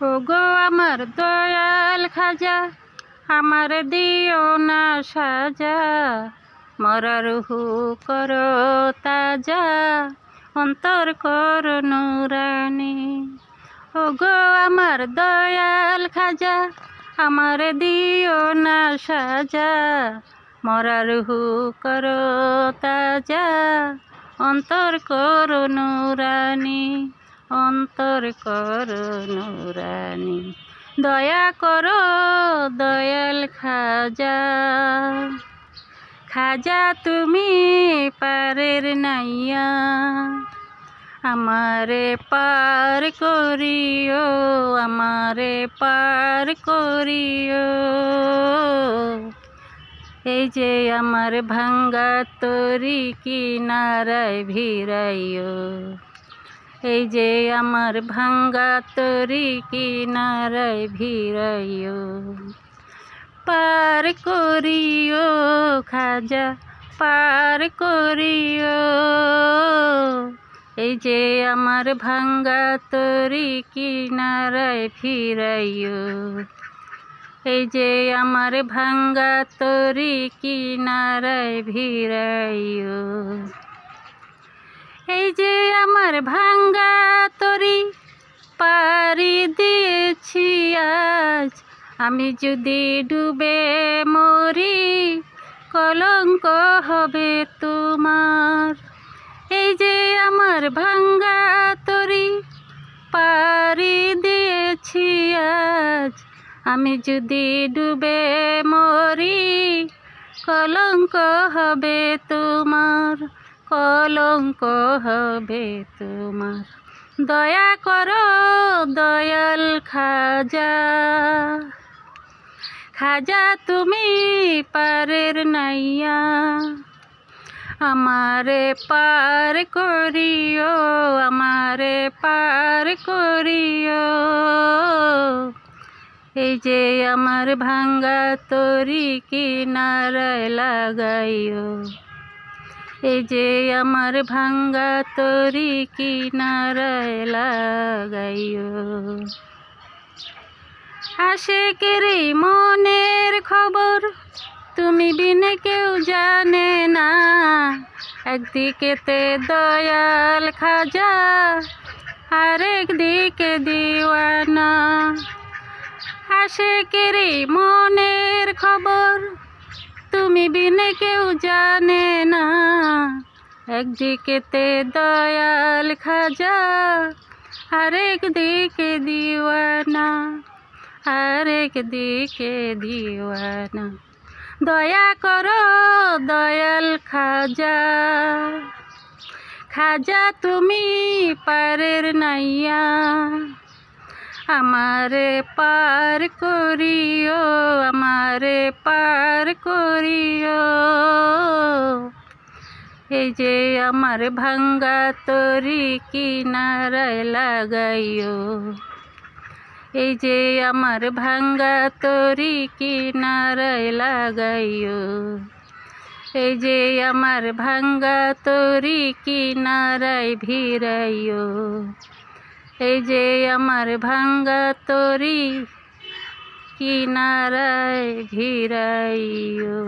ও গো আমার দয়াল খাজা, আমার দিও না সাজা। মরার হু করো তাজা, অন্তর কর নুরানি। ও গো আমার দয়াল খাজা, আমার দিও না সাজা। মরার হু করো তাজা, অন্তর কর নুরানি। অন্তর কর নুরানি, দয়া করো দয়াল খাজা। খাজা তুমি পারের নাইয়া, আমারে পার করিও, আমারে পার করিও। এই যে আমার ভাঙ্গা তরি কিনারায় ভিড়াইও এই যে আমার ভাঙ্গা তরি কিনারায় ভিড়াইও, পার করিও খাজা, পার করিও। এই যে আমার ভাঙ্গা তরি কিনারায় ফিরাইও এই যে আমার ভাঙ্গা তরি কিনারায় ভিড়াইও। এই যে আমার ভাঙ্গা তরি পারি দিয়েছি আজ। আমি যদি ডুবে মরি, কলঙ্ক হবে তোমার। এই যে আমার ভাঙ্গা তরি পারি দিয়েছি আজ। আমি যদি ডুবে মরি, কলঙ্ক হবে তোমার। কলঙ্ক হবে তোমার। দয়া করো দয়াল খাজা। খাজা তুমি পারের নাইয়া। আমারে পার করিও, আমারে পার করিও। এই যে আমার ভাঙ্গা তরি কিনারায় লাগাইও। এই যে আমার ভাঙ্গা তরি কিনারায় লাগাইও। আশেকেরই মনের খবর তুমি বিনে কেউ জানে না। একদিকেতে দয়াল খাজা আরেক দিকে দিওয়ানা আশেকেরই মনের খবর তুমি বিনে কেউ জানে না। একদিকেতে দয়াল খাজা আরেক দিকে দিওয়ানা আরেক দিকে দিওয়ানা। দয়া করো দয়াল খাজা খাজা তুমি পারের নাইয়া। আমারে পার করিও, আমারে পার করিও। এই যে আমার ভাঙ্গা তরি কিনারায় লাগাইও। এই যে আমার ভাঙ্গা তরি কিনারায় লাগাইও। এই যে আমার ভাঙ্গা তরি কিনারায় ভিড়াইও। এই যে আমার ভাঙ্গা তরি কিনারায় ভিড়াইও